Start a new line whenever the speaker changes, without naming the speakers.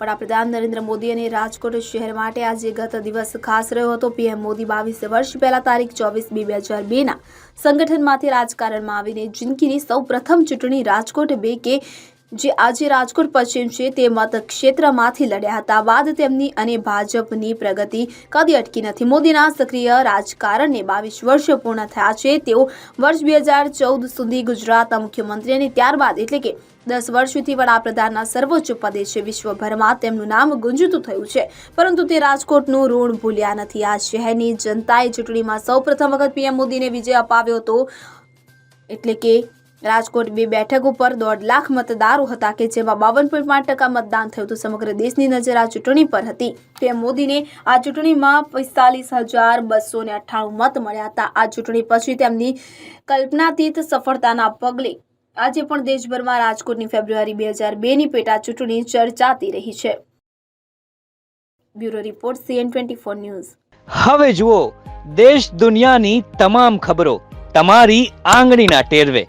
વડાપ્રધાન નરેન્દ્ર મોદી અને રાજકોટ શહેર માટે આજે ગત દિવસ ખાસ રહ્યો હતો. પીએમ મોદી બાવીસ વર્ષ પહેલા તારીખ ચોવીસ બે બે હજાર બેના સંગઠનમાંથી રાજકારણમાં આવીને જિંદગીની સૌ પ્રથમ ચૂંટણી રાજકોટ બે કે જે આજે રાજકોટ પશ્ચિમ છે, તે મતક્ષેત્રમાંથી લડ્યા હતા. બાદ તેમની અને ભાજપની પ્રગતિ કદી અટકી નથી. મોદીના સક્રિય રાજકારણને બાવીસ વર્ષ પૂર્ણ થયા છે. તેઓ વર્ષ બે હજાર ચૌદ સુધી ગુજરાતના મુખ્યમંત્રી અને ત્યારબાદ એટલે કે દસ વર્ષથી વડાપ્રધાનના સર્વોચ્ચ પદે છે. વિશ્વભરમાં તેમનું નામ ગુંજતું થયું છે. પરંતુ તે રાજકોટનું ઋણ ભૂલ્યા નથી. આ શહેરની જનતાએ ચૂંટણીમાં સૌ વખત પીએમ મોદીને વિજય અપાવ્યો હતો. એટલે કે રાજકોટ બે બેઠક ઉપર દોઢ લાખ મતદારો હતા કે જેમાં બાવન પોઈન્ટ પાંચ ટકા મતદાન થયું હતું. સમગ્ર દેશની નજર આ ચૂંટણી પર હતી. પીએમ મોદીને આ ચૂંટણીમાં પિસ્તાલીસ હજાર બસો ને અઠ્ઠાણું મત મળ્યા હતા. આ ચૂંટણી પછી તેમની કલ્પનાતીત સફળતાના પગલે આજે પણ દેશભરમાં રાજકોટની ફેબ્રુઆરી બે હજાર બેની પેટા ચૂંટણી ચર્ચાતી રહી છે. Bureau report CN twenty four news.
હવે જુઓ, દેશ દુનિયાની તમામ ખબરો તમારી આંગળીના ટેરવે.